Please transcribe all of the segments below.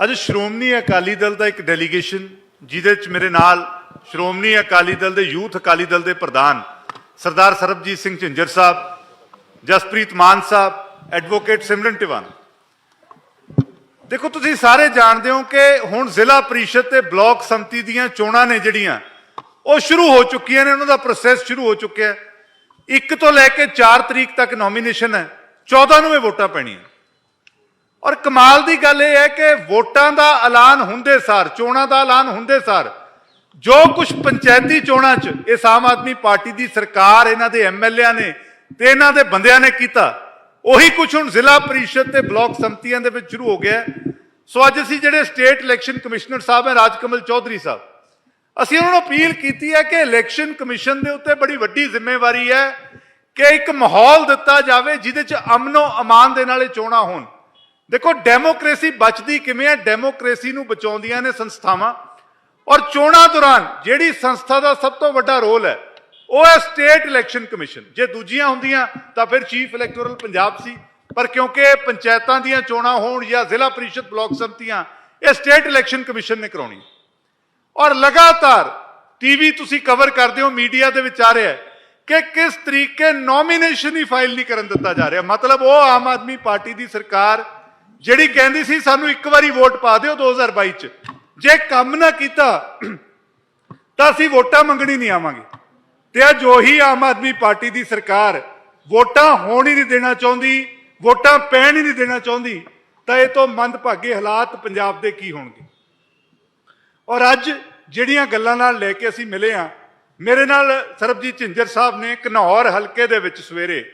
ਅੱਜ ਸ਼੍ਰੋਮਣੀ ਅਕਾਲੀ ਦਲ ਦਾ ਇੱਕ ਡੈਲੀਗੇਸ਼ਨ ਜਿਹਦੇ ਵਿੱਚ ਮੇਰੇ ਨਾਲ ਸ਼੍ਰੋਮਣੀ ਅਕਾਲੀ ਦਲ ਦੇ ਯੂਥ ਅਕਾਲੀ ਦਲ ਦੇ ਪ੍ਰਧਾਨ ਸਰਦਾਰ ਸਰਬਜੀਤ ਸਿੰਘ ਝਿੰਜਰ ਸਾਹਿਬ, ਜਸਪ੍ਰੀਤ ਮਾਨ ਸਾਹਿਬ ਐਡਵੋਕੇਟ ਸਿਮਰਨ ਟਿਵਾਨ ਦੇਖੋ, ਤੁਸੀਂ ਸਾਰੇ ਜਾਣਦੇ ਹੋ ਕਿ ਹੁਣ ਜ਼ਿਲ੍ਹਾ ਪ੍ਰੀਸ਼ਦ ਤੇ ਬਲਾਕ ਸੰਮਤੀ ਦੀਆਂ ਚੋਣਾਂ ਨੇ ਜਿਹੜੀਆਂ, ਉਹ ਸ਼ੁਰੂ ਹੋ ਚੁੱਕੀਆਂ ਨੇ, ਉਹਨਾਂ ਦਾ ਪ੍ਰੋਸੈਸ ਸ਼ੁਰੂ ਹੋ ਚੁੱਕਿਆ ਹੈ। 1 ਤੋਂ ਲੈ ਕੇ 4 ਤਰੀਕ ਤੱਕ ਨੋਮੀਨੇਸ਼ਨ ਹੈ 14 ਨੂੰ ਇਹ ਵੋਟਾਂ ਪੈਣੀਆਂ। ਔਰ ਕਮਾਲ ਦੀ ਗੱਲ ਇਹ ਹੈ ਕਿ ਵੋਟਾਂ ਦਾ ਐਲਾਨ ਹੁੰਦੇ ਸਾਰ, ਚੋਣਾਂ ਦਾ ਐਲਾਨ ਹੁੰਦੇ ਸਾਰ, ਜੋ ਕੁਝ ਪੰਚਾਇਤੀ ਚੋਣਾਂ 'ਚ ਇਸ ਆਮ ਆਦਮੀ ਪਾਰਟੀ ਦੀ ਸਰਕਾਰ, ਇਹਨਾਂ ਦੇ ਐਮਐਲਏਆਂ ਨੇ ਤੇ ਇਹਨਾਂ ਦੇ ਬੰਦਿਆਂ ਨੇ ਕੀਤਾ, ਉਹੀ ਕੁਝ ਹੁਣ ਜ਼ਿਲ੍ਹਾ ਪਰਿਸ਼ਦ ਤੇ ਬਲਾਕ ਸੰਮਤੀਆਂ ਦੇ ਵਿੱਚ ਸ਼ੁਰੂ ਹੋ ਗਿਆ ਸੋ ਅੱਜ ਅਸੀਂ ਜਿਹੜੇ ਸਟੇਟ ਇਲੈਕਸ਼ਨ ਕਮਿਸ਼ਨਰ ਸਾਹਿਬ ਹੈ, ਰਾਜਕਮਲ ਚੌਧਰੀ ਸਾਹਿਬ, ਅਸੀਂ ਉਹਨਾਂ ਨੂੰ ਅਪੀਲ ਕੀਤੀ ਹੈ ਕਿ ਇਲੈਕਸ਼ਨ ਕਮਿਸ਼ਨ ਦੇ ਉੱਤੇ ਬੜੀ ਵੱਡੀ ਜ਼ਿੰਮੇਵਾਰੀ ਹੈ ਕਿ ਇੱਕ ਮਾਹੌਲ ਦਿੱਤਾ ਜਾਵੇ ਜਿਹਦੇ 'ਚ ਅਮਨੋ ਅਮਾਨ ਦੇ ਨਾਲ ਇਹ ਚੋਣਾਂ ਹੋਣ। ਦੇਖੋ, ਡੈਮੋਕ੍ਰੇਸੀ ਬਚਦੀ ਕਿਵੇਂ ਹੈ? ਡੈਮੋਕ੍ਰੇਸੀ ਨੂੰ ਬਚਾਉਂਦੀਆਂ ਨੇ ਸੰਸਥਾਵਾਂ। ਔਰ ਚੋਣਾਂ ਦੌਰਾਨ ਜਿਹੜੀ ਸੰਸਥਾ ਦਾ ਸਭ ਤੋਂ ਵੱਡਾ ਰੋਲ ਹੈ, ਉਹ ਹੈ ਸਟੇਟ ਇਲੈਕਸ਼ਨ ਕਮਿਸ਼ਨ ਜੇ ਦੂਜੀਆਂ ਹੁੰਦੀਆਂ, ਤਾਂ ਫਿਰ ਚੀਫ ਇਲੈਕਟੋਰਲ ਪੰਜਾਬ ਸੀ। ਪਰ ਕਿਉਂਕਿ ਪੰਚਾਇਤਾਂ ਦੀਆਂ ਚੋਣਾਂ ਹੋਣ ਜਾਂ ਜ਼ਿਲ੍ਹਾ ਪਰਿਸ਼ਦ ਬਲਾਕ ਸੰਮਤੀਆਂ ਇਹ ਸਟੇਟ ਇਲੈਕਸ਼ਨ ਕਮਿਸ਼ਨ ਨੇ ਕਰਾਉਣੀ। ਔਰ ਲਗਾਤਾਰ ਟੀਵੀ ਤੁਸੀਂ ਕਵਰ ਕਰਦੇ ਹੋ, ਮੀਡੀਆ ਦੇ ਵਿੱਚ ਆ ਰਿਹਾ ਕਿ ਕਿਸ ਤਰੀਕੇ ਨੋਮੀਨੇਸ਼ਨ ਹੀ ਫਾਈਲ ਨਹੀਂ ਕਰਨ ਦਿੱਤਾ ਜਾ ਰਿਹਾ। ਮਤਲਬ ਉਹ ਆਮ ਆਦਮੀ ਪਾਰਟੀ ਦੀ ਸਰਕਾਰ ਜਿਹੜੀ ਕਹਿੰਦੀ ਸੀ ਸਾਨੂੰ ਇੱਕ ਵਾਰੀ ਵੋਟ ਪਾ ਦਿਓ 2022 ਚ। ਜੇ ਕੰਮ ਨਾ ਕੀਤਾ, ਤਾਂ ਅਸੀਂ ਵੋਟਾਂ ਮੰਗਣੀ ਨਹੀਂ ਆਵਾਂਗੇ। ਤੇ ਅੱਜ ਉਹੀ ਆਮ ਆਦਮੀ ਪਾਰਟੀ ਦੀ ਸਰਕਾਰ ਵੋਟਾਂ ਹੋਣ ਹੀ ਨਹੀਂ ਦੇਣਾ ਚਾਹੁੰਦੀ, ਵੋਟਾਂ ਪੈਣ ਹੀ ਨਹੀਂ ਦੇਣਾ ਚਾਹੁੰਦੀ, ਤਾਂ ਇਹ ਤੋਂ ਮੰਦਭਾਗੇ ਹਾਲਾਤ ਪੰਜਾਬ ਦੇ ਕੀ ਹੋਣਗੇ? ਔਰ ਅੱਜ ਜਿਹੜੀਆਂ ਗੱਲਾਂ ਨਾਲ ਲੈ ਕੇ ਅਸੀਂ ਮਿਲੇ ਆ ਮੇਰੇ ਨਾਲ ਸਰਬਜੀਤ ਝਿੰਜਰ ਸਾਹਿਬ ਨੇ ਘਨੌਰ ਹਲਕੇ ਦੇ ਵਿੱਚ ਸਵੇਰੇ।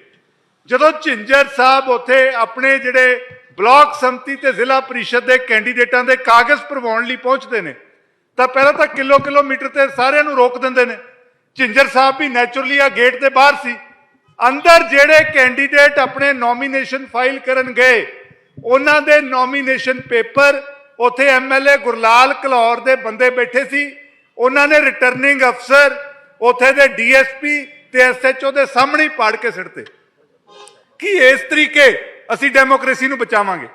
ਜਦੋਂ ਝਿੰਜਰ ਸਾਹਿਬ ਉੱਥੇ ਆਪਣੇ ਜਿਹੜੇ ਬਲਾਕ ਸੰਮਤੀ ਤੇ ਜ਼ਿਲ੍ਹਾ ਪਰਿਸ਼ਦ ਦੇ ਕੈਂਡੀਡੇਟਾਂ ਦੇ ਕਾਗਜ਼ ਭਰਵਾਉਣ ਲਈ ਪਹੁੰਚਦੇ ਨੇ। ਤਾਂ ਪਹਿਲਾਂ ਤਾਂ ਕਿਲੋ ਕਿਲੋਮੀਟਰ ਤੇ ਸਾਰਿਆਂ ਨੂੰ ਰੋਕ ਦਿੰਦੇ ਨੇ। ਝਿੰਜਰ ਸਾਹਿਬ ਵੀ ਨੇਚਰਲੀ ਆ, ਗੇਟ ਦੇ ਬਾਹਰ ਸੀ। ਅੰਦਰ ਜਿਹੜੇ ਕੈਂਡੀਡੇਟ ਆਪਣੇ ਨੋਮੀਨੇਸ਼ਨ ਫਾਈਲ ਕਰਨ ਗਏ ਉਹਨਾਂ ਦੇ ਨੋਮੀਨੇਸ਼ਨ ਪੇਪਰ, ਉੱਥੇ ਐਮਐਲਏ ਗੁਰਲਾਲ ਕਲੌਰ ਦੇ ਬੰਦੇ ਬੈਠੇ ਸੀ। ਉਹਨਾਂ ਨੇ ਰਿਟਰਨਿੰਗ ਅਫਸਰ, ਉੱਥੇ ਦੇ ਡੀਐਸਪੀ ਤੇ ਐਸਐਚਓ ਦੇ ਸਾਹਮਣੇ ਪਾੜ ਕੇ ਸਿੱਟਤੇ ਕੀ ਇਸ ਤਰੀਕੇ ਅਸੀਂ ਡੈਮੋਕ੍ਰੇਸੀ ਨੂੰ ਬਚਾਵਾਂਗੇ।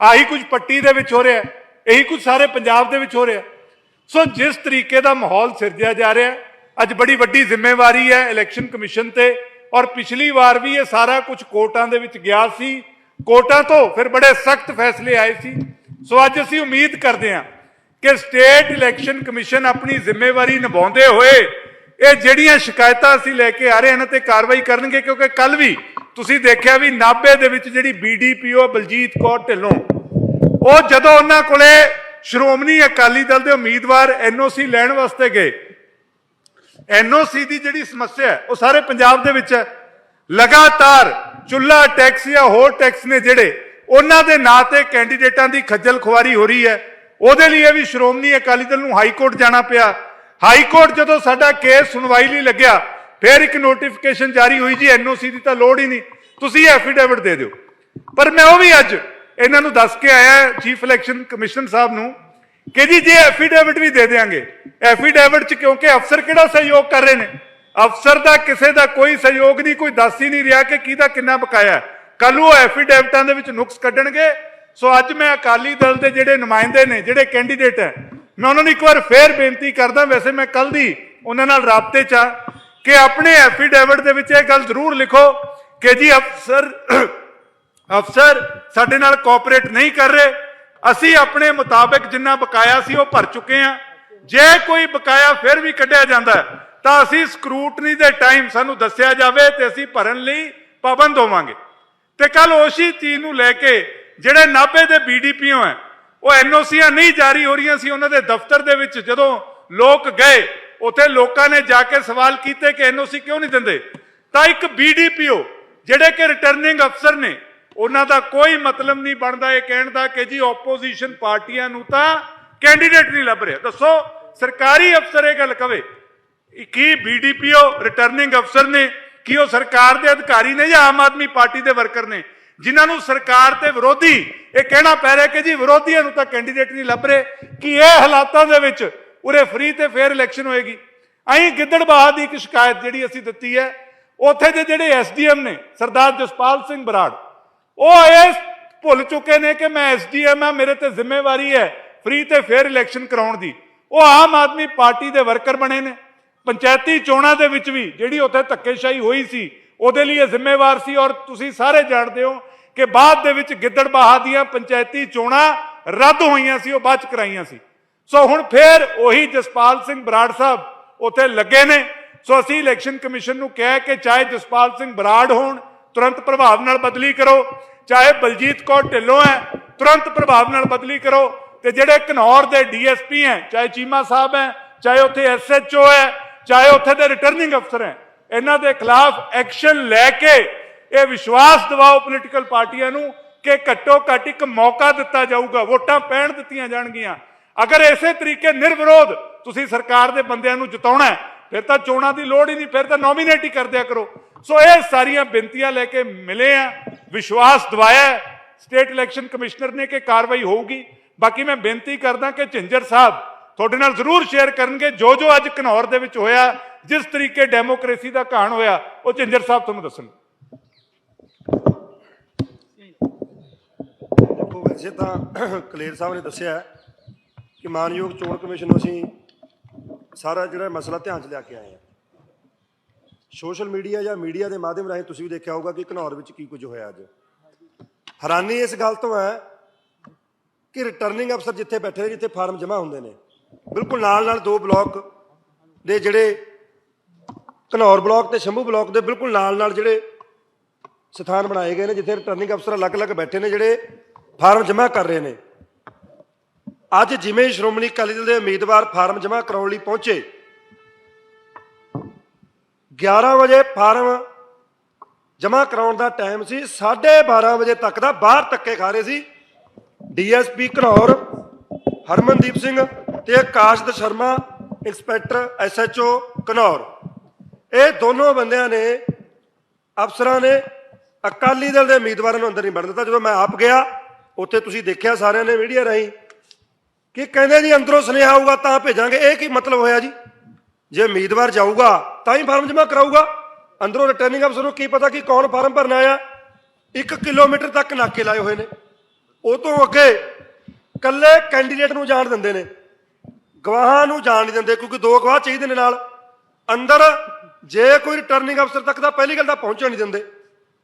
ਆਹੀ ਕੁਝ ਪੱਟੀ ਦੇ ਵਿੱਚ ਹੋ ਰਿਹਾ ਇਹੀ ਕੁਝ ਸਾਰੇ ਪੰਜਾਬ ਦੇ ਵਿੱਚ ਹੋ ਰਿਹਾ ਸੋ ਜਿਸ ਤਰੀਕੇ ਦਾ ਮਾਹੌਲ ਸਿਰਜਿਆ ਜਾ ਰਿਹਾ ਅੱਜ ਬੜੀ ਵੱਡੀ ਜ਼ਿੰਮੇਵਾਰੀ ਹੈ ਇਲੈਕਸ਼ਨ ਕਮਿਸ਼ਨ ਤੇ, ਔਰ ਪਿਛਲੀ ਵਾਰ ਵੀ ਇਹ ਸਾਰਾ ਕੁਝ ਕੋਰਟਾਂ ਦੇ ਵਿੱਚ ਗਿਆ ਸੀ। ਕੋਰਟਾਂ ਤੋਂ ਫਿਰ ਬੜੇ ਸਖਤ ਫੈਸਲੇ ਆਏ ਸੀ। ਸੋ ਅੱਜ ਅਸੀਂ ਉਮੀਦ ਕਰਦੇ ਹਾਂ ਕਿ ਸਟੇਟ ਇਲੈਕਸ਼ਨ ਕਮਿਸ਼ਨ ਆਪਣੀ ਜ਼ਿੰਮੇਵਾਰੀ ਨਿਭਾਉਂਦੇ ਹੋਏ ਇਹ ਜਿਹੜੀਆਂ ਸ਼ਿਕਾਇਤਾਂ ਅਸੀਂ ਲੈ ਕੇ ਆ ਰਹੇ ਹਨ ਤੇ ਕਾਰਵਾਈ ਕਰਨਗੇ, ਕਿਉਂਕਿ ਕੱਲ ਵੀ ਤੁਸੀਂ ਦੇਖਿਆ ਵੀ ਨਾਭੇ ਦੇ ਵਿੱਚ ਜਿਹੜੀ ਬੀਡੀਪੀਓ ਬਲਜੀਤ ਕੌਰ ਢਿੱਲੋਂ, ਉਹ ਜਦੋਂ ਉਹਨਾਂ ਕੋਲੇ ਸ਼੍ਰੋਮਣੀ ਅਕਾਲੀ ਦਲ ਦੇ ਉਮੀਦਵਾਰ ਐਨਓਸੀ ਲੈਣ ਵਾਸਤੇ ਗਏ ਐਨਓਸੀ ਦੀ ਜਿਹੜੀ ਸਮੱਸਿਆ ਹੈ, ਉਹ ਸਾਰੇ ਪੰਜਾਬ ਦੇ ਵਿੱਚ ਹੈ। ਲਗਾਤਾਰ ਚੁੱਲਾ ਟੈਕਸ ਜਾਂ ਹੋਰ ਟੈਕਸ ਨੇ ਜਿਹੜੇ, ਉਹਨਾਂ ਦੇ ਨਾਂ ਤੇ ਕੈਂਡੀਡੇਟਾਂ ਦੀ ਖੱਜਲ ਖੁਆਰੀ ਹੋ ਰਹੀ ਹੈ। ਉਹਦੇ ਲਈ ਇਹ ਵੀ ਸ਼੍ਰੋਮਣੀ ਅਕਾਲੀ ਦਲ ਨੂੰ ਹਾਈ ਕੋਰਟ ਜਾਣਾ ਪਿਆ। ਹਾਈ ਕੋਰਟ ਜਦੋਂ ਸਾਡਾ ਕੇਸ ਸੁਣਵਾਈ ਲਈ ਲੱਗਿਆ ਫਿਰ ਇੱਕ ਨੋਟੀਫਿਕੇਸ਼ਨ ਜਾਰੀ ਹੋਈ ਜੀ ਐਨਓਸੀ ਦੀ ਤਾਂ ਲੋੜ ਹੀ ਨਹੀਂ। ਤੁਸੀਂ ਐਫੀਡੇਵਿਟ ਦੇ ਦਿਓ। ਪਰ ਮੈਂ ਉਹ ਵੀ ਅੱਜ ਇਹਨਾਂ ਨੂੰ ਦੱਸ ਕੇ ਆਇਆ ਚੀਫ ਇਲੈਕਸ਼ਨ ਕਮਿਸ਼ਨ ਸਾਹਿਬ ਨੂੰ, ਕਿ ਜੀ, ਜੇ ਐਫੀਡੇਵਿਟ ਵੀ ਦੇ ਦੇਾਂਗੇ ਐਫੀਡੇਵਿਟ ਚ ਕਿਉਂਕਿ ਅਫਸਰ ਕਿਹੜਾ ਸਹਿਯੋਗ ਕਰ ਰਹੇ ਨੇ? ਅਫਸਰ ਦਾ, ਕਿਸੇ ਦਾ ਕੋਈ ਸਹਿਯੋਗ ਨਹੀਂ, ਕੋਈ ਦੱਸ ਹੀ ਨਹੀਂ ਰਿਹਾ ਕਿ ਕਿਹਦਾ ਕਿੰਨਾ ਬਕਾਇਆ ਕੱਲ ਉਹ ਐਫੀਡੇਵਿਟਾਂ ਦੇ ਵਿੱਚ ਨੁਕਸ ਕੱਢਣਗੇ। ਸੋ ਅੱਜ ਮੈਂ ਅਕਾਲੀ ਦਲ ਦੇ ਜਿਹੜੇ ਨੁਮਾਇੰਦੇ ਨੇ, ਜਿਹੜੇ ਕੈਂਡੀਡੇਟ ਹੈ, ਮੈਂ ਉਹਨਾਂ ਨੂੰ ਇੱਕ ਵਾਰ ਫੇਰ ਬੇਨਤੀ ਕਰਦਾ, ਵੈਸੇ ਮੈਂ ਕੱਲ ਦੀ ਉਹਨਾਂ ਨਾਲ ਰਾਬਤੇ ਚ ਆ ਕਿ ਆਪਣੇ ਐਫੀਡੇਵਿਟ ਦੇ ਵਿੱਚ ਇਹ ਗੱਲ ਜ਼ਰੂਰ ਲਿਖੋ ਕਿ ਜੀ ਅਫਸਰ ਅਫਸਰ ਸਾਡੇ ਨਾਲ ਕੋਆਪਰੇਟ ਨਹੀਂ ਕਰ ਰਹੇ। ਅਸੀਂ ਆਪਣੇ ਮੁਤਾਬਕ ਜਿੰਨਾ ਬਕਾਇਆ ਸੀ ਉਹ ਭਰ ਚੁੱਕੇ ਹਾਂ। ਜੇ ਕੋਈ ਬਕਾਇਆ ਫਿਰ ਵੀ ਕੱਢਿਆ ਜਾਂਦਾ ਤਾਂ ਅਸੀਂ ਸਕਰੂਟਨੀ ਦੇ ਟਾਈਮ ਸਾਨੂੰ ਦੱਸਿਆ ਜਾਵੇ ਤੇ ਅਸੀਂ ਭਰਨ ਲਈ ਪਾਬੰਦ ਹੋਵਾਂਗੇ। ਤੇ ਕੱਲ ਉਸੇ ਚੀਜ਼ ਨੂੰ ਲੈ ਕੇ ਜਿਹੜੇ ਨਾਭੇ ਦੇ ਬੀਡੀਪੀਓ ਹੈ, ਉਹ ਐਨਓਸੀਆਂ ਨਹੀਂ ਜਾਰੀ ਹੋ ਰਹੀਆਂ ਸੀ, ਉਹਨਾਂ ਦੇ ਦਫ਼ਤਰ ਦੇ ਵਿੱਚ ਜਦੋਂ ਲੋਕ ਗਏ ਉੱਥੇ ਲੋਕਾਂ ਨੇ ਜਾ ਕੇ ਸਵਾਲ ਕੀਤੇ ਕਿ ਐਨਓਸੀ ਕਿਉਂ ਨਹੀਂ ਦਿੰਦੇ? ਤਾਂ ਇੱਕ ਬੀਡੀਪੀਓ ਜਿਹੜੇ ਕਿ ਰਿਟਰਨਿੰਗ ਅਫਸਰ ਨੇ, ਉਹਨਾਂ ਦਾ ਕੋਈ ਮਤਲਬ ਨਹੀਂ ਬਣਦਾ ਇਹ ਕਹਿਣ ਦਾ ਕਿ ਜੀ ਆਪੋਜੀਸ਼ਨ ਪਾਰਟੀਆਂ ਨੂੰ ਤਾਂ ਕੈਂਡੀਡੇਟ ਨਹੀਂ ਲੱਭ ਰਿਹਾ। ਦੱਸੋ, ਸਰਕਾਰੀ ਅਫਸਰ ਇਹ ਗੱਲ ਕਵੇ ਕੀ ਬੀਡੀਪੀਓ ਰਿਟਰਨਿੰਗ ਅਫਸਰ ਨੇ, ਕੀ ਉਹ ਸਰਕਾਰ ਦੇ ਅਧਿਕਾਰੀ ਨੇ ਜਾਂ ਆਮ ਆਦਮੀ ਪਾਰਟੀ ਦੇ ਵਰਕਰ ਨੇ? ਜਿਨ੍ਹਾਂ ਨੂੰ ਸਰਕਾਰ ਤੇ ਵਿਰੋਧੀ ਇਹ ਕਹਿਣਾ ਪੈ ਰਿਹਾ ਕਿ ਜੀ ਵਿਰੋਧੀਆਂ ਨੂੰ ਤਾਂ ਕੈਂਡੀਡੇਟ ਨਹੀਂ ਲੱਭ ਰਹੇ। ਕਿ ਇਹ ਹਾਲਾਤਾਂ ਦੇ ਵਿੱਚ ਉਰੇ ਫ੍ਰੀ ਤੇ ਫੇਅਰ ਇਲੈਕਸ਼ਨ ਹੋਏਗੀ। ਅਹੀਂ ਗਿੱਦੜਬਾਹ ਦੀ ਇੱਕ ਸ਼ਿਕਾਇਤ ਜਿਹੜੀ ਅਸੀਂ ਦਿੱਤੀ ਹੈ, ਉੱਥੇ ਦੇ ਜਿਹੜੇ ਐਸਡੀਐਮ ਨੇ, ਸਰਦਾਰ ਜਸਪਾਲ ਸਿੰਘ ਬਰਾੜ, ਉਹ ਇਸ ਭੁੱਲ ਚੁੱਕੇ ਨੇ ਕਿ ਮੈਂ ਐਸਡੀਐਮ ਆ ਮੇਰੇ ਤੇ ਜ਼ਿੰਮੇਵਾਰੀ ਹੈ ਫ੍ਰੀ ਤੇ ਫੇਅਰ ਇਲੈਕਸ਼ਨ ਕਰਾਉਣ ਦੀ। ਉਹ ਆਮ ਆਦਮੀ ਪਾਰਟੀ ਦੇ ਵਰਕਰ ਬਣੇ ਨੇ। ਪੰਚਾਇਤੀ ਚੋਣਾਂ ਦੇ ਵਿੱਚ ਵੀ ਜਿਹੜੀ ਉੱਥੇ ਧੱਕੇਸ਼ਾਹੀ ਹੋਈ ਸੀ, ਉਹਦੇ ਲਈ ਇਹ ਜ਼ਿੰਮੇਵਾਰ ਸੀ ਔਰ ਤੁਸੀਂ ਸਾਰੇ ਜਾਣਦੇ ਹੋ ਕਿ ਬਾਅਦ ਦੇ ਵਿੱਚ ਗਿੱਦੜਬਾਹਾ ਦੀਆਂ ਪੰਚਾਇਤੀ ਚੋਣਾਂ ਰੱਦ ਹੋਈਆਂ ਸੀ, ਉਹ ਬਾਅਦ ਚ ਕਰਾਈਆਂ ਸੀ। ਸੋ ਹੁਣ ਫੇਰ ਉਹੀ ਜਸਪਾਲ ਸਿੰਘ ਬਰਾੜ ਸਾਹਿਬ ਉੱਥੇ ਲੱਗੇ ਨੇ। ਸੋ ਅਸੀਂ ਇਲੈਕਸ਼ਨ ਕਮਿਸ਼ਨ ਨੂੰ ਕਹਿ ਕੇ ਚਾਹੇ ਜਸਪਾਲ ਸਿੰਘ ਬਰਾੜ ਹੋਣ, ਤੁਰੰਤ ਪ੍ਰਭਾਵ ਨਾਲ ਬਦਲੀ ਕਰੋ। ਚਾਹੇ ਬਲਜੀਤ ਕੌਰ ਢਿੱਲੋਂ ਹੈ, ਤੁਰੰਤ ਪ੍ਰਭਾਵ ਨਾਲ ਬਦਲੀ ਕਰੋ। ਤੇ ਜਿਹੜੇ ਘਨੌਰ ਦੇ ਡੀਐਸਪੀ ਹੈ, ਚਾਹੇ ਚੀਮਾ ਸਾਹਿਬ ਹੈ, ਚਾਹੇ ਉੱਥੇ ਐਸਐਚਓ ਹੈ, ਚਾਹੇ ਉੱਥੇ ਦੇ ਰਿਟਰਨਿੰਗ ਅਫਸਰ ਹੈ, ਇਹਨਾਂ ਦੇ ਖਿਲਾਫ ਐਕਸ਼ਨ ਲੈ ਕੇ ਇਹ ਵਿਸ਼ਵਾਸ ਦਿਵਾਓ ਪੋਲੀਟੀਕਲ ਪਾਰਟੀਆਂ ਨੂੰ ਕਿ ਘੱਟੋ ਘੱਟ ਇੱਕ ਮੌਕਾ ਦਿੱਤਾ ਜਾਊਗਾ, ਵੋਟਾਂ ਪੈਣ ਦਿੱਤੀਆਂ ਜਾਣਗੀਆਂ। ਅਗਰ ਇਸੇ ਤਰੀਕੇ ਨਿਰਵਿਰੋਧ ਤੁਸੀਂ ਸਰਕਾਰ ਦੇ ਬੰਦਿਆਂ ਨੂੰ ਜਿਤਾਉਣਾ ਫਿਰ ਤਾਂ ਚੋਣਾਂ ਦੀ ਲੋੜ ਹੀ ਨਹੀਂ, ਫਿਰ ਤਾਂ ਨੋਮੀਨੇਟ ਹੀ ਕਰ ਦਿਆ ਕਰੋ। ਸੋ ਇਹ ਸਾਰੀਆਂ ਬੇਨਤੀਆਂ ਲੈ ਕੇ ਮਿਲੇ ਆ, ਵਿਸ਼ਵਾਸ ਦਵਾਇਆ ਸਟੇਟ ਇਲੈਕਸ਼ਨ ਕਮਿਸ਼ਨਰ ਨੇ ਕਿ ਕਾਰਵਾਈ ਹੋਊਗੀ। ਬਾਕੀ ਮੈਂ ਬੇਨਤੀ ਕਰਦਾ ਕਿ ਝਿੰਜਰ ਸਾਹਿਬ ਤੁਹਾਡੇ ਨਾਲ ਜ਼ਰੂਰ ਸ਼ੇਅਰ ਕਰਨਗੇ। ਜੋ ਜੋ ਅੱਜ ਘਨੌਰ ਦੇ ਵਿੱਚ ਹੋਇਆ, ਜਿਸ ਤਰੀਕੇ ਡੈਮੋਕ੍ਰੇਸੀ ਦਾ ਕਹਾਣ ਹੋਇਆ, ਉਹ ਝਿੰਜਰ ਸਾਹਿਬ ਤੁਹਾਨੂੰ ਦੱਸਣਗੇ। ਦੇਖੋ, ਵੈਸੇ ਤਾਂ ਕਲੇਰ ਸਾਹਿਬ ਨੇ ਦੱਸਿਆ ਕਿ ਮਾਨਯੋਗ ਚੋਣ ਕਮਿਸ਼ਨ ਨੂੰ ਅਸੀਂ ਸਾਰਾ ਜਿਹੜਾ ਮਸਲਾ ਧਿਆਨ 'ਚ ਲਿਆ ਕੇ ਆਏ ਹਾਂ। ਸੋਸ਼ਲ ਮੀਡੀਆ ਜਾਂ ਮੀਡੀਆ ਦੇ ਮਾਧਿਅਮ ਰਾਹੀਂ ਤੁਸੀਂ ਵੀ ਦੇਖਿਆ ਹੋਊਗਾ ਕਿ ਘਨੌਰ ਵਿੱਚ ਕੀ ਕੁਝ ਹੋਇਆ ਅੱਜ। ਹੈਰਾਨੀ ਇਸ ਗੱਲ ਤੋਂ ਹੈ ਕਿ ਰਿਟਰਨਿੰਗ ਅਫਸਰ ਜਿੱਥੇ ਬੈਠੇ ਨੇ, ਜਿੱਥੇ ਫਾਰਮ ਜਮ੍ਹਾਂ ਹੁੰਦੇ ਨੇ, ਬਿਲਕੁਲ ਨਾਲ ਨਾਲ ਦੋ ਬਲਾਕ ਦੇ ਜਿਹੜੇ ਘਨੌਰ ਬਲਾਕ ਤੇ ਸ਼ੰਭੂ ਬਲਾਕ ਦੇ ਬਿਲਕੁਲ ਨਾਲ ਨਾਲ ਜਿਹੜੇ ਸਥਾਨ ਬਣਾਏ ਗਏ ਨੇ, ਜਿੱਥੇ ਰਿਟਰਨਿੰਗ ਅਫਸਰ ਅਲੱਗ-ਅਲੱਗ ਬੈਠੇ ਨੇ, ਜਿਹੜੇ ਫਾਰਮ ਜਮ੍ਹਾਂ ਕਰ ਰਹੇ ਨੇ। ਅੱਜ ਜਿਵੇਂ ਸ਼੍ਰੋਮਣੀ ਅਕਾਲੀ ਦਲ ਦੇ ਉਮੀਦਵਾਰ ਫਾਰਮ ਜਮ੍ਹਾਂ ਕਰਾਉਣ ਲਈ ਪਹੁੰਚੇ 11 ਵਜੇ ਫਾਰਮ ਜਮ੍ਹਾਂ ਕਰਾਉਣ ਦਾ ਟਾਈਮ ਸੀ 12:30 ਵਜੇ ਤੱਕ ਦਾ ਬਾਹਰ ਧੱਕੇ ਖਾ ਰਹੇ ਸੀ ਡੀਐਸਪੀ ਘਨੌਰ, ਹਰਮਨਦੀਪ ਸਿੰਘ ਤੇ ਆਕਾਸ਼ਦ ਸ਼ਰਮਾ, ਇੰਸਪੈਕਟਰ ਐਸਐਚਓ ਘਨੌਰ। ਇਹ ਦੋਨੋਂ ਬੰਦਿਆਂ ਨੇ, ਅਫਸਰਾਂ ਨੇ ਅਕਾਲੀ ਦਲ ਦੇ ਉਮੀਦਵਾਰਾਂ ਨੂੰ ਅੰਦਰ ਨਹੀਂ ਵੜਨ ਦਿੱਤਾ। ਜਦੋਂ ਮੈਂ ਆਪ ਗਿਆ, ਉੱਥੇ ਤੁਸੀਂ ਦੇਖਿਆ ਸਾਰਿਆਂ ਨੇ ਮੀਡੀਆ ਰਾਹੀਂ ਕਿ ਕਹਿੰਦੇ ਜੀ ਅੰਦਰੋਂ ਸੁਨੇਹਾ ਆਊਗਾ ਤਾਂ ਭੇਜਾਂਗੇ। ਇਹ ਕੀ ਮਤਲਬ ਹੋਇਆ ਜੀ? ਜੇ ਉਮੀਦਵਾਰ ਜਾਊਗਾ, ਤਾਂ ਹੀ ਫਾਰਮ ਜਮ੍ਹਾਂ ਕਰਾਊਗਾ। ਅੰਦਰੋਂ ਰਿਟਰਨਿੰਗ ਅਫਸਰ ਨੂੰ ਕੀ ਪਤਾ ਕਿ ਕੌਣ ਫਾਰਮ ਭਰਨ ਆਇਆ। 1 ਕਿਲੋਮੀਟਰ ਤੱਕ ਨਾਕੇ ਲਾਏ ਹੋਏ ਨੇ। ਉਹ ਤੋਂ ਅੱਗੇ ਕੱਲੇ ਕੈਂਡੀਡੇਟ ਨੂੰ ਜਾਣ ਦਿੰਦੇ ਨੇ। ਗਵਾਹਾਂ ਨੂੰ ਜਾਣ ਨਹੀਂ ਦਿੰਦੇ, ਕਿਉਂਕਿ ਦੋ ਗਵਾਹ ਚਾਹੀਦੇ ਨੇ ਨਾਲ। ਅੰਦਰ ਜੇ ਕੋਈ ਰਿਟਰਨਿੰਗ ਅਫਸਰ ਤੱਕ ਤਾਂ ਪਹਿਲੀ ਗੱਲ ਤਾਂ ਪਹੁੰਚਣ ਨਹੀਂ ਦਿੰਦੇ।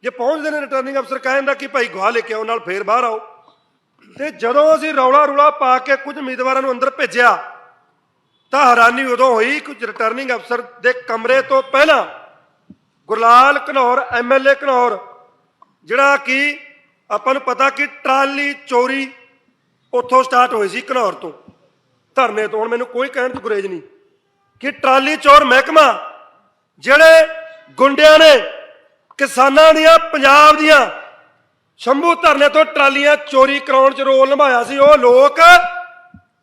ਜੇ ਪਹੁੰਚਦੇ ਨੇ ਰਿਟਰਨਿੰਗ ਅਫਸਰ ਕਹਿੰਦਾ ਕਿ ਭਾਈ ਗਵਾਹ ਲੈ ਕੇ ਆਓ, ਨਾਲ ਫੇਰ ਬਾਹਰ ਆਓ। ਤੇ ਜਦੋਂ ਅਸੀਂ ਰੌਲਾ ਰੂਲਾ ਪਾ ਕੇ ਕੁਝ ਉਮੀਦਵਾਰਾਂ ਨੂੰ ਅੰਦਰ ਭੇਜਿਆ, ਤਾਂ ਹੈਰਾਨੀ ਉਦੋਂ ਹੋਈ ਕੁਝ ਰਿਟਰਨਿੰਗ ਅਫਸਰ ਦੇ ਕਮਰੇ ਤੋਂ ਪਹਿਲਾਂ ਗੁਰਲਾਲ ਘਨੌਰ ਐਮਐਲਏ ਘਨੌਰ, ਜਿਹੜਾ ਕਿ ਆਪਾਂ ਨੂੰ ਪਤਾ ਕਿ ਟਰਾਲੀ ਚੋਰੀ ਉੱਥੋਂ ਸਟਾਰਟ ਹੋਈ ਸੀ ਘਨੌਰ ਤੋਂ, ਧਰਨੇ ਤੋਂ। ਹੁਣ ਮੈਨੂੰ ਕੋਈ ਕਹਿਣ ਦੀ ਗੁਰੇਜ ਨਹੀਂ ਕਿ ਟਰਾਲੀ ਚੋਰ ਮਹਿਕਮਾ, ਜਿਹੜੇ ਗੁੰਡਿਆਂ ਨੇ ਕਿਸਾਨਾਂ ਦੀਆਂ, ਪੰਜਾਬ ਦੀਆਂ ਸ਼ੰਭੂ ਧਰਨੇ ਤੋਂ ਟਰਾਲੀਆਂ ਚੋਰੀ ਕਰਾਉਣ 'ਚ ਰੋਲ ਨਿਭਾਇਆ ਸੀ ਉਹ ਲੋਕ।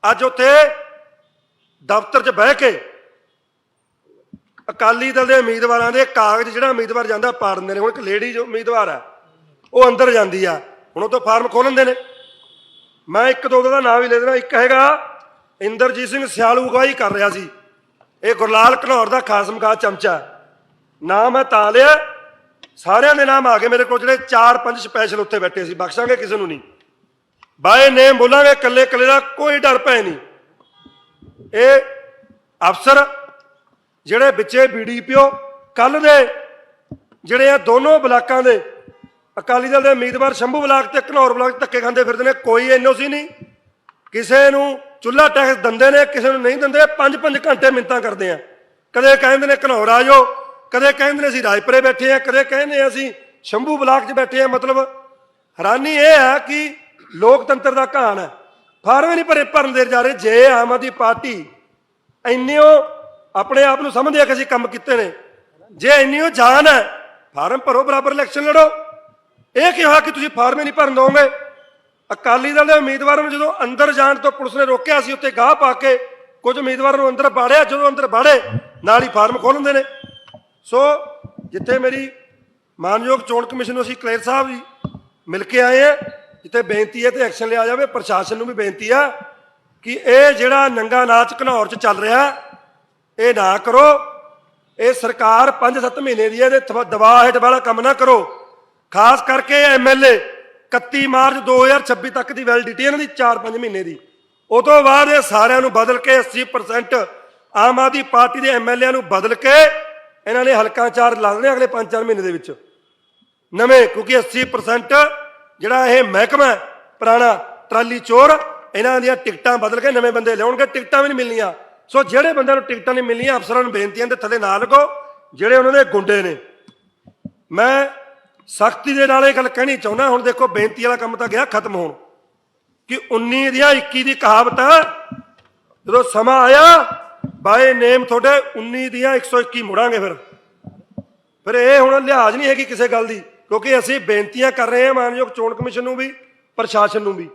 ਅੱਜ ਉੱਥੇ ਦਫ਼ਤਰ 'ਚ ਬਹਿ ਕੇ ਅਕਾਲੀ ਦਲ ਦੇ ਉਮੀਦਵਾਰਾਂ ਦੇ ਕਾਗਜ਼ ਜਿਹੜਾ ਉਮੀਦਵਾਰ ਜਾਂਦਾ ਪਾੜ ਦਿੰਦੇ ਨੇ। ਹੁਣ ਇੱਕ ਲੇਡੀ ਜੋ ਉਮੀਦਵਾਰ ਹੈ, ਉਹ ਅੰਦਰ ਜਾਂਦੀ ਆ। ਹੁਣ ਉਹ ਤੋਂ ਫਾਰਮ ਖੋਲ੍ਹਦੇ ਨੇ। ਮੈਂ ਇੱਕ ਦੋ ਦਾ ਨਾਮ ਵੀ ਲੈ ਦੇਣਾ ਇੱਕ ਹੈਗਾ ਇੰਦਰਜੀਤ ਸਿੰਘ ਸਿਆਲੂ ਅਗਵਾਈ ਕਰ ਰਿਹਾ ਸੀ। ਇਹ ਗੁਰਲਾਲ ਘਨੌਰ ਦਾ ਖਾਸ ਮਗਾ ਚਮਚਾ। ਨਾਮ ਹੈ ਤਾਂ ਲਿਆ ਸਾਰਿਆਂ ਦੇ ਨਾਮ ਆ ਗਏ ਮੇਰੇ ਕੋਲ, ਜਿਹੜੇ 4-5 ਸਪੈਸ਼ਲ ਉੱਥੇ ਬੈਠੇ ਸੀ, ਬਖਸ਼ਾਂਗੇ ਕਿਸੇ ਨੂੰ ਨਹੀਂ। ਬਾਏ ਨੇਮ ਬੋਲਾਂਗੇ ਕੱਲੇ ਕੱਲੇ ਦਾ ਕੋਈ ਡਰ ਪੈ ਨਹੀਂ। ਇਹ ਅਫਸਰ, ਜਿਹੜੇ ਵਿੱਚੇ ਬੀਡੀਪੀਓ ਕੱਲ ਦੇ ਜਿਹੜੇ ਆ ਦੋਨੋਂ ਬਲਾਕਾਂ ਦੇ, ਅਕਾਲੀ ਦਲ ਦੇ ਉਮੀਦਵਾਰ ਸ਼ੰਭੂ ਬਲਾਕ ਤੇ ਘਨੌਰ ਬਲਾਕ ਧੱਕੇ ਖਾਂਦੇ ਫਿਰਦੇ ਨੇ, ਕੋਈ ਐਨਓਸੀ ਨਹੀਂ। ਕਿਸੇ ਨੂੰ ਚੁੱਲਾ ਟੈਕਸ ਦਿੰਦੇ ਨੇ, ਕਿਸੇ ਨੂੰ ਨਹੀਂ ਦਿੰਦੇ 5-5 ਘੰਟੇ ਮਿੰਤਾਂ ਕਰਦੇ ਆ। ਕਦੇ ਕਹਿੰਦੇ ਨੇ ਘਨੌਰ ਆ ਜਾਓ ਕਦੇ ਕਹਿੰਦੇ ਨੇ ਅਸੀਂ ਰਾਜਪੁਰੇ ਬੈਠੇ ਆ ਕਦੇ ਕਹਿੰਦੇ ਆ ਅਸੀਂ ਸ਼ੰਭੂ ਬਲਾਕ 'ਚ ਬੈਠੇ ਆ ਮਤਲਬ ਹੈਰਾਨੀ ਇਹ ਹੈ ਕਿ ਲੋਕਤੰਤਰ ਦਾ ਘਾਣ ਹੈ। ਫਾਰਮ ਨਹੀਂ ਭਰੇ, ਭਰਨ ਦੇ ਜਾ ਰਹੇ। ਜੇ ਆਮ ਆਦਮੀ ਪਾਰਟੀ ਇੰਨਿਓ ਆਪਣੇ ਆਪ ਨੂੰ ਸਮਝਦੇ ਆ ਕਿ ਅਸੀਂ ਕੰਮ ਕੀਤੇ ਨੇ, ਜੇ ਇੰਨਿਓ ਜਾਨ ਹੈ, ਫਾਰਮ ਭਰੋ, ਬਰਾਬਰ ਇਲੈਕਸ਼ਨ ਲੜੋ। ਇਹ ਕਿਹਾ ਕਿ ਤੁਸੀਂ ਫਾਰਮ ਹੀ ਨਹੀਂ ਭਰਨ ਦੋਗੇ ਅਕਾਲੀ ਦਲ ਦੇ ਉਮੀਦਵਾਰਾਂ ਨੂੰ ਜਦੋਂ ਅੰਦਰ ਜਾਣ ਤੋਂ ਪੁਲਿਸ ਨੇ ਰੋਕਿਆ ਸੀ ਉੱਤੇ ਗਾਹ ਪਾ ਕੇ ਕੁਝ ਉਮੀਦਵਾਰਾਂ ਨੂੰ ਅੰਦਰ ਬਾੜਿਆ, ਜਦੋਂ ਅੰਦਰ ਬਾੜੇ, ਨਾਲ ਹੀ ਫਾਰਮ ਖੋਲ੍ਹਦੇ ਨੇ। ਸੋ ਜਿੱਥੇ ਮੇਰੀ ਮਾਨਯੋਗ ਚੋਣ ਕਮਿਸ਼ਨ ਨੂੰ ਅਸੀਂ ਕਲੇਰ ਸਾਹਿਬ ਜੀ ਮਿਲ ਕੇ ਆਏ ਆ, ਜਿੱਥੇ ਬੇਨਤੀ ਹੈ ਤੇ ਐਕਸ਼ਨ ਲਿਆ ਜਾਵੇ, ਪ੍ਰਸ਼ਾਸਨ ਨੂੰ ਵੀ ਬੇਨਤੀ ਆ ਕਿ ਇਹ ਜਿਹੜਾ ਨੰਗਾ ਨਾਚ ਘਨੌਰ 'ਚ ਚੱਲ ਰਿਹਾ, ਇਹ ਨਾ ਕਰੋ, ਇਹ ਸਰਕਾਰ 5-7 ਮਹੀਨੇ ਦੀ ਹੈ, ਇਹਦੇ ਦਬਾਅ ਹੇਠ ਵਾਲਾ ਕੰਮ ਨਾ ਕਰੋ। ਖਾਸ ਕਰਕੇ ਐਮਐਲਏ 31 ਮਾਰਚ 2026 ਤੱਕ ਦੀ ਵੈਲਿਡਿਟੀ ਇਹਨਾਂ ਦੀ 4-5 ਮਹੀਨੇ ਦੀ। ਉਹ ਤੋਂ ਬਾਅਦ ਇਹ ਸਾਰਿਆਂ ਨੂੰ ਬਦਲ ਕੇ 80% ਆਮ ਆਦਮੀ ਪਾਰਟੀ ਦੇ ਐਮਐਲਏ ਨੂੰ ਬਦਲ ਕੇ ਇਹਨਾਂ ਨੇ ਹਲਕਾ ਚਾਰ ਲਾ ਦੇਣੇ ਅਗਲੇ 5-4 ਮਹੀਨੇ ਦੇ ਵਿੱਚ। ਨਵੇਂ, ਕਿਉਂਕਿ 80% ਜਿਹੜਾ ਇਹ ਮਹਿਕਮਾ ਪੁਰਾਣਾ ਟਰਾਲੀ ਚੋਰ, ਇਹਨਾਂ ਦੀਆਂ ਟਿਕਟਾਂ ਬਦਲ ਕੇ ਨਵੇਂ ਬੰਦੇ ਲਿਆਉਣਗੇ, ਟਿਕਟਾਂ ਵੀ ਨਹੀਂ ਮਿਲਣੀਆਂ। ਸੋ ਜਿਹੜੇ ਬੰਦਿਆਂ ਨੂੰ ਟਿਕਟਾਂ ਨਹੀਂ ਮਿਲਣੀਆਂ, ਅਫਸਰਾਂ ਨੂੰ ਬੇਨਤੀਆਂ ਦੇ ਥੱਲੇ ਨਾ ਲਗੋ ਜਿਹੜੇ ਉਹਨਾਂ ਦੇ ਗੁੰਡੇ ਨੇ। ਮੈਂ ਸਖਤੀ ਦੇ ਨਾਲ ਇਹ ਗੱਲ ਕਹਿਣੀ ਚਾਹੁੰਦਾ, ਹੁਣ ਦੇਖੋ ਬੇਨਤੀ ਵਾਲਾ ਕੰਮ ਤਾਂ ਗਿਆ, ਖਤਮ ਹੋਣ। ਕਿ 19 ਦੀਆਂ 21 ਦੀ ਕਹਾਵਤ ਜਦੋਂ ਸਮਾਂ ਆਇਆ ਬਾਏ ਨੇਮ ਤੁਹਾਡੇ 19 ਦੀਆਂ 121 ਮੁੜਾਂਗੇ ਫਿਰ। ਫਿਰ ਇਹ ਹੁਣ ਲਿਹਾਜ਼ ਨਹੀਂ ਹੈਗੀ ਕਿਸੇ ਗੱਲ ਦੀ, ਕਿਉਂਕਿ ਅਸੀਂ ਬੇਨਤੀਆਂ ਕਰ ਰਹੇ ਹਾਂ ਮਾਨਯੋਗ ਚੋਣ ਕਮਿਸ਼ਨ ਨੂੰ ਵੀ, ਪ੍ਰਸ਼ਾਸਨ ਨੂੰ ਵੀ,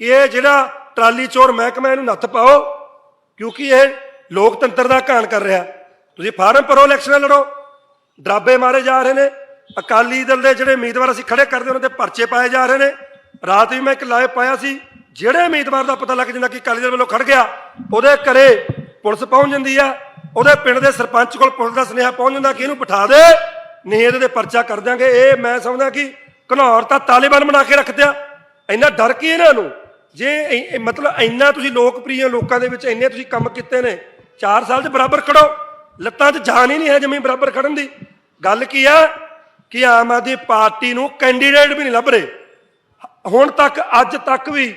ਕਿ ਇਹ ਜਿਹੜਾ ਟਰਾਲੀ ਚੋਰ ਮਹਿਕਮਾ ਇਹਨੂੰ ਨੱਥ ਪਾਓ, ਕਿਉਂਕਿ ਇਹ ਲੋਕਤੰਤਰ ਦਾ ਘਾਣ ਕਰ ਰਿਹਾ। ਤੁਸੀਂ ਫਾਰਮ ਭਰੋ, ਇਲੈਕਸ਼ਨ ਲੜੋ। ਡਰਾਬੇ ਮਾਰੇ ਜਾ ਰਹੇ ਨੇ। ਅਕਾਲੀ ਦਲ ਦੇ ਜਿਹੜੇ ਉਮੀਦਵਾਰ ਅਸੀਂ ਖੜੇ ਕਰਦੇ ਉਹਨਾਂ ਤੇ ਪਰਚੇ ਪਾਏ ਜਾ ਰਹੇ ਨੇ। ਰਾਤ ਵੀ ਮੈਂ ਇੱਕ ਲਾਈਵ ਪਾਇਆ ਸੀ। ਜਿਹੜੇ ਉਮੀਦਵਾਰ ਦਾ ਪਤਾ ਲੱਗ ਜਾਂਦਾ ਕਿ ਅਕਾਲੀ ਦਲ ਵੱਲੋਂ ਖੜ ਗਿਆ, ਉਹਦੇ ਘਰੇ ਪੁਲਿਸ ਪਹੁੰਚ ਜਾਂਦੀ ਆ, ਉਹਦੇ ਪਿੰਡ ਦੇ ਸਰਪੰਚ ਕੋਲ ਪੁਲਿਸ ਦਾ ਸੁਨੇਹਾ ਪਹੁੰਚ ਜਾਂਦਾ, ਕਿ ਇਹਨੂੰ ਬਿਠਾ ਦੇ, ਨਹੀਂ ਇਹਦੇ ਤੇ ਪਰਚਾ ਕਰ ਦਿਆਂਗੇ। ਇਹ ਮੈਂ ਸਮਝਦਾ ਕਿ ਘਨੌਰ ਤਾਂ ਤਾਲਿਬਾਨ ਬਣਾ ਕੇ ਰੱਖਦਿਆ ਇੰਨਾ ਡਰ ਕੀ ਇਹਨਾਂ ਨੂੰ? ਜੇ ਮਤਲਬ ਇੰਨਾ ਤੁਸੀਂ ਲੋਕਪ੍ਰਿਯ ਲੋਕਾਂ ਦੇ ਵਿੱਚ ਇੰਨੇ ਤੁਸੀਂ ਕੰਮ ਕੀਤੇ ਨੇ 4 ਸਾਲ 'ਚ ਬਰਾਬਰ ਖੜੋ। ਲੱਤਾਂ 'ਚ ਜਾਨ ਹੀ ਨਹੀਂ ਹੈ ਜਮੀ ਬਰਾਬਰ ਖੜਨ ਦੀ। ਗੱਲ ਕੀ ਆ? ਕਿ ਆਮ ਆਦਮੀ ਪਾਰਟੀ ਨੂੰ ਕੈਂਡੀਡੇਟ ਵੀ ਨਹੀਂ ਲੱਭ ਰਹੇ। ਹੁਣ ਤੱਕ, ਅੱਜ ਤੱਕ ਵੀ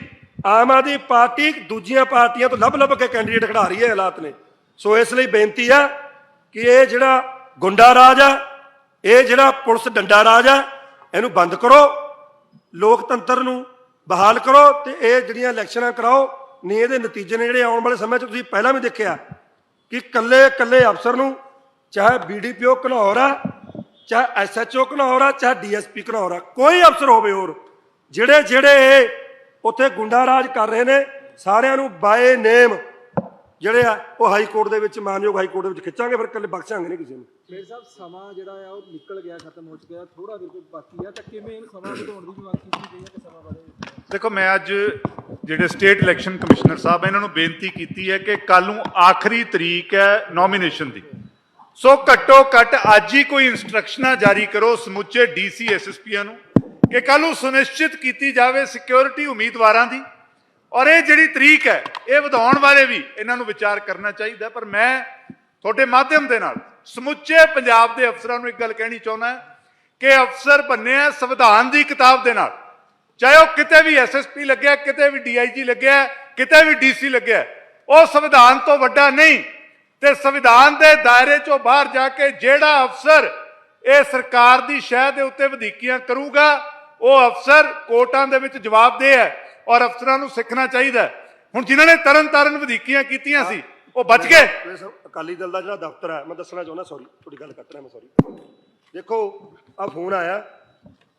ਆਮ ਆਦਮੀ ਪਾਰਟੀ ਦੂਜੀਆਂ ਪਾਰਟੀਆਂ ਤੋਂ ਲੱਭ ਲੱਭ ਕੇ ਕੈਂਡੀਡੇਟ ਖੜਾ ਰਹੀ ਹੈ ਹਾਲਾਤ ਨੇ। ਸੋ ਇਸ ਲਈ ਬੇਨਤੀ ਆ ਕਿ ਇਹ ਜਿਹੜਾ ਗੁੰਡਾ ਰਾਜ ਆ, ਇਹ ਜਿਹੜਾ ਪੁਲਿਸ ਡੰਡਾ ਰਾਜ ਆ, ਇਹਨੂੰ ਬੰਦ ਕਰੋ, ਲੋਕਤੰਤਰ ਨੂੰ ਬਹਾਲ ਕਰੋ ਤੇ ਇਹ ਜਿਹੜੀਆਂ ਇਲੈਕਸ਼ਨਾਂ ਕਰਾਓ, ਨਹੀਂ ਇਹਦੇ ਨਤੀਜੇ ਨੇ ਜਿਹੜੇ ਆਉਣ ਵਾਲੇ ਸਮੇਂ 'ਚ ਤੁਸੀਂ ਪਹਿਲਾਂ ਵੀ ਦੇਖਿਆ ਕਿ ਕੱਲੇ ਕੱਲੇ ਅਫਸਰ ਨੂੰ ਚਾਹੇ ਬੀਡੀਪੀਓ ਘਨੌਰ ਆ, ਚਾਹੇ ਐਸਐਚਓ ਘਨੌਰ ਆ, ਚਾਹੇ ਡੀਐਸਪੀ ਘਨੌਰ ਆ, ਕੋਈ ਅਫਸਰ ਹੋਵੇ ਹੋਰ, ਜਿਹੜੇ ਜਿਹੜੇ ਇਹ ਉੱਥੇ ਗੁੰਡਾ ਰਾਜ ਕਰ ਰਹੇ ਨੇ ਸਾਰਿਆਂ ਨੂੰ ਬਾਏ ਨੇਮ ਜਿਹੜੇ ਆ ਉਹ ਹਾਈ ਕੋਰਟ ਦੇ ਵਿੱਚ ਮਾਨਯੋਗ ਹਾਈ ਕੋਰਟ ਦੇ ਵਿੱਚ ਖਿੱਚਾਂਗੇ ਫਿਰ ਕੱਲੇ ਬਖਸ਼ਾਂਗੇ ਨਹੀਂ ਕਿਸੇ ਨੂੰ। ਮੇਰ ਸਾਹਿਬ ਸਮਾਂ ਜਿਹੜਾ ਆ ਉਹ ਨਿਕਲ ਗਿਆ ਖਤਮ ਹੋ ਚੁੱਕਿਆ ਥੋੜਾ ਦਿਨ ਕੋਈ ਬਾਕੀ ਆ ਤਾਂ ਕਿਵੇਂ ਇਹਨੂੰ ਸਮਾਂ ਵਧਾਉਣ ਦੀ ਮੰਗ ਕੀਤੀ ਗਈ ਹੈ ਕਿ ਸਮਾਂ ਵਧੇ ਦੇਖੋ ਮੈਂ ਅੱਜ ਜਿਹੜੇ ਸਟੇਟ ਇਲੈਕਸ਼ਨ ਕਮਿਸ਼ਨਰ ਸਾਹਿਬ ਇਹਨਾਂ ਨੂੰ ਬੇਨਤੀ ਕੀਤੀ ਹੈ ਕਿ ਕੱਲ ਨੂੰ ਆਖਰੀ ਤਰੀਕ ਹੈ ਨੋਮੀਨੇਸ਼ਨ ਦੀ। ਸੋ ਘੱਟੋ ਘੱਟ ਅੱਜ ਹੀ ਕੋਈ ਇਨਸਟਰਕਸ਼ਨਾਂ ਜਾਰੀ ਕਰੋ ਸਮੁੱਚੇ ਡੀਸੀ ਐਸਐਸਪੀਆਂ ਨੂੰ। ਕਿ ਕੱਲ ਨੂੰ ਸੁਨਿਸ਼ਚਿਤ ਕੀਤੀ ਜਾਵੇ ਸਿਕਿਉਰਿਟੀ ਉਮੀਦਵਾਰਾਂ ਦੀ। ਔਰ ਇਹ ਜਿਹੜੀ ਤਰੀਕ ਹੈ, ਇਹ ਵਧਾਉਣ ਬਾਰੇ ਵੀ ਇਹਨਾਂ ਨੂੰ ਵਿਚਾਰ ਕਰਨਾ ਚਾਹੀਦਾ ਪਰ ਮੈਂ ਤੁਹਾਡੇ ਮਾਧਿਅਮ ਦੇ ਨਾਲ ਸਮੁੱਚੇ ਪੰਜਾਬ ਦੇ ਅਫਸਰਾਂ ਨੂੰ ਇੱਕ ਗੱਲ ਕਹਿਣੀ ਚਾਹੁੰਦਾ ਕਿ ਅਫਸਰ ਬੰਨੇ ਆ ਸੰਵਿਧਾਨ ਦੀ ਕਿਤਾਬ ਦੇ ਨਾਲ। ਚਾਹੇ ਉਹ ਕਿਤੇ ਵੀ ਐਸਐਸਪੀ ਲੱਗਿਆ, ਕਿਤੇ ਵੀ ਡੀਆਈਜੀ ਲੱਗਿਆ, ਕਿਤੇ ਵੀ ਡੀਸੀ ਲੱਗਿਆ, ਉਹ ਸੰਵਿਧਾਨ ਤੋਂ ਵੱਡਾ ਨਹੀਂ। ਤੇ ਸੰਵਿਧਾਨ ਦੇ ਦਾਇਰੇ ਚੋਂ ਬਾਹਰ ਜਾ ਕੇ ਜਿਹੜਾ ਅਫਸਰ ਇਹ ਸਰਕਾਰ ਦੀ ਸ਼ਹਿ ਦੇ ਉੱਤੇ ਵਧੀਕੀਆਂ ਕਰੂਗਾ ਉਹ ਅਫਸਰ ਕੋਰਟਾਂ ਦੇ ਵਿੱਚ ਜਵਾਬਦੇਹ ਹੈ ਔਰ ਅਫਸਰਾਂ ਨੂੰ ਸਿੱਖਣਾ ਚਾਹੀਦਾ। ਹੁਣ ਜਿਨ੍ਹਾਂ ਨੇ ਤਰਨ ਤਾਰਨ ਵਧੇਕੀਆਂ ਕੀਤੀਆਂ ਸੀ ਉਹ ਬਚ ਗਏ। ਅਕਾਲੀ ਦਲ ਦਾ ਜਿਹੜਾ ਦਫ਼ਤਰ ਹੈ ਮੈਂ ਦੱਸਣਾ ਚਾਹੁੰਦਾ ਸੌਰੀ ਤੁਹਾਡੀ ਗੱਲ ਕੱਟ ਰਿਹਾ ਮੈਂ ਸੌਰੀ ਦੇਖੋ ਆ ਫੋਨ ਆਇਆ।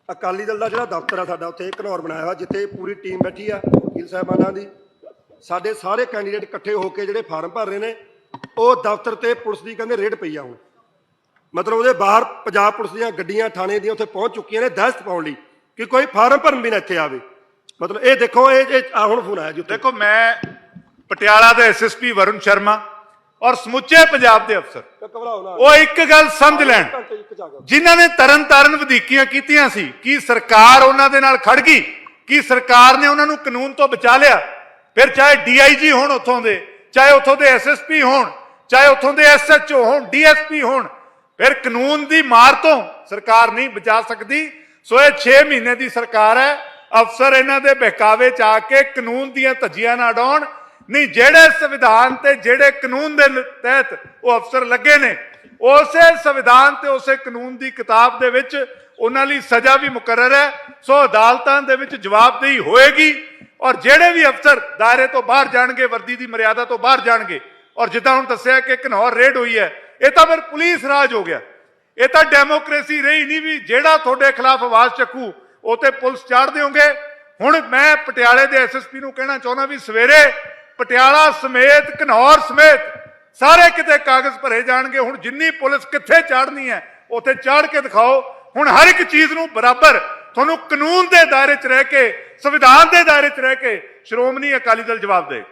ਅਕਾਲੀ ਦਲ ਦਾ ਜਿਹੜਾ ਦਫ਼ਤਰ ਆ ਸਾਡਾ ਉੱਥੇ ਘਨੌਰ ਬਣਾਇਆ ਹੋਇਆ ਜਿੱਥੇ ਪੂਰੀ ਟੀਮ ਬੈਠੀ ਆ ਗਿਲ ਸਾਹਿਬਾਨਾਂ ਦੀ। ਸਾਡੇ ਸਾਰੇ ਕੈਂਡੀਡੇਟ ਇਕੱਠੇ ਹੋ ਕੇ ਜਿਹੜੇ ਫਾਰਮ ਭਰ ਰਹੇ ਨੇ ਉਹ ਦਫ਼ਤਰ ਤੇ ਪੁਲਿਸ ਦੀ ਕਹਿੰਦੇ ਰੇਡ ਪਈ ਆ ਹੁਣ। ਮਤਲਬ ਉਹਦੇ ਬਾਹਰ ਪੰਜਾਬ ਪੁਲਿਸ ਦੀਆਂ ਗੱਡੀਆਂ ਥਾਣੇ ਦੀਆਂ ਉੱਥੇ ਪਹੁੰਚ ਚੁੱਕੀਆਂ ਨੇ ਦਹਿਸ਼ਤ ਪਾਉਣ ਲਈ। ਕਿ ਕੋਈ ਫਾਰਮ ਭਰਨ ਵੀ ਨਾ ਇੱਥੇ ਆਵੇ। ਮਤਲਬ ਇਹ ਦੇਖੋ ਇਹ ਇਹ ਆਹ ਹੁਣ ਫੋਨ ਆਇਆ ਜੀ ਦੇਖੋ ਮੈਂ ਪਟਿਆਲਾ ਦੇ ਐਸਐਸਪੀ ਵਰੁਣ ਸ਼ਰਮਾ ਔਰ ਸਮੁੱਚੇ ਪੰਜਾਬ ਦੇ ਅਫਸਰ। ਘਬਰਾਓ ਨਾ। ਉਹ ਇੱਕ ਗੱਲ ਸਮਝ ਲੈਣ। ਘੰਟੇ ਇੱਕ ਜਿਨ੍ਹਾਂ ਨੇ ਤਰਨ ਤਾਰਨ ਵਧੀਕੀਆਂ ਕੀਤੀਆਂ ਸੀ ਕੀ ਸਰਕਾਰ ਉਹਨਾਂ ਦੇ ਨਾਲ ਖੜ ਗਈ? ਕੀ ਸਰਕਾਰ ਨੇ ਉਹਨਾਂ ਨੂੰ ਕਾਨੂੰਨ ਤੋਂ ਬਚਾ ਲਿਆ? ਫਿਰ ਚਾਹੇ ਡੀਆਈਜੀ ਹੋਣ ਉੱਥੋਂ ਦੇ ਚਾਹੇ ਉੱਥੋਂ ਦੇ ਐਸਐਸਪੀ ਹੋਣ ਚਾਹੇ ਉੱਥੋਂ ਦੇ ਐਸਐਚਓ ਹੋਣ ਡੀਐਸਪੀ ਹੋਣ ਫਿਰ ਕਾਨੂੰਨ ਦੀ ਮਾਰ ਤੋਂ ਸਰਕਾਰ ਨਹੀਂ ਬਚਾ ਸਕਦੀ। ਸੋ ਇਹ 6 ਮਹੀਨੇ ਦੀ ਸਰਕਾਰ ਹੈ। ਅਫਸਰ ਇਹਨਾਂ ਦੇ ਬਹਿਕਾਵੇ ਚ ਆ ਕੇ ਕਾਨੂੰਨ ਦੀਆਂ ਧੱਜੀਆਂ ਨਾ ਡਾਉਣ। ਨਹੀਂ, ਜਿਹੜੇ ਸੰਵਿਧਾਨ ਤੇ ਜਿਹੜੇ ਕਾਨੂੰਨ ਦੇ ਤਹਿਤ ਉਹ ਅਫਸਰ ਲੱਗੇ ਨੇ, ਉਸੇ ਸੰਵਿਧਾਨ ਤੇ ਉਸੇ ਕਾਨੂੰਨ ਦੀ ਕਿਤਾਬ ਦੇ ਵਿੱਚ ਉਹਨਾਂ ਲਈ ਸਜ਼ਾ ਵੀ ਮੁਕਰਰ ਹੈ। ਸੋ ਅਦਾਲਤਾਂ ਦੇ ਵਿੱਚ ਜਵਾਬਦੇਹੀ ਹੋਏਗੀ ਔਰ ਜਿਹੜੇ ਵੀ ਅਫਸਰ ਦਾਇਰੇ ਤੋਂ ਬਾਹਰ ਜਾਣਗੇ, ਵਰਦੀ ਦੀ ਮਰਿਆਦਾ ਤੋਂ ਬਾਹਰ ਜਾਣਗੇ, ਔਰ ਜਿੱਦਾਂ ਹੁਣ ਦੱਸਿਆ ਕਿ ਘਨੌਰ ਰੇਡ ਹੋਈ ਹੈ, ਇਹ ਤਾਂ ਫਿਰ ਪੁਲਿਸ ਰਾਜ ਹੋ ਗਿਆ। ਇਹ ਤਾਂ ਡੈਮੋਕ੍ਰੇਸੀ ਰਹੀ ਨਹੀਂ ਵੀ ਜਿਹੜਾ ਤੁਹਾਡੇ ਖਿਲਾਫ ਆਵਾਜ਼ ਚੱਕੂ, ਉਹ ਤੇ ਪੁਲਿਸ ਚਾੜ ਦਿਓਗੇ ਹੁਣ ਮੈਂ ਪਟਿਆਲੇ ਦੇ ਐਸਐਸਪੀ ਨੂੰ ਕਹਿਣਾ ਚਾਹੁੰਦਾ ਵੀ ਸਵੇਰੇ ਪਟਿਆਲਾ ਸਮੇਤ, ਘਨੌਰ ਸਮੇਤ ਸਾਰੇ ਕਿਤੇ ਕਾਗਜ਼ ਭਰੇ ਜਾਣਗੇ। ਹੁਣ ਜਿੰਨੀ ਪੁਲਿਸ ਕਿੱਥੇ ਚਾੜਨੀ ਹੈ, ਉੱਥੇ ਚਾੜ ਕੇ ਦਿਖਾਓ। ਹੁਣ ਹਰ ਇੱਕ ਚੀਜ਼ ਨੂੰ ਬਰਾਬਰ ਤੁਹਾਨੂੰ ਕਾਨੂੰਨ ਦੇ ਦਾਇਰੇ 'ਚ ਰਹਿ ਕੇ, ਸੰਵਿਧਾਨ ਦੇ ਦਾਇਰੇ 'ਚ ਰਹਿ ਕੇ ਸ਼੍ਰੋਮਣੀ ਅਕਾਲੀ ਦਲ ਜਵਾਬ ਦੇ।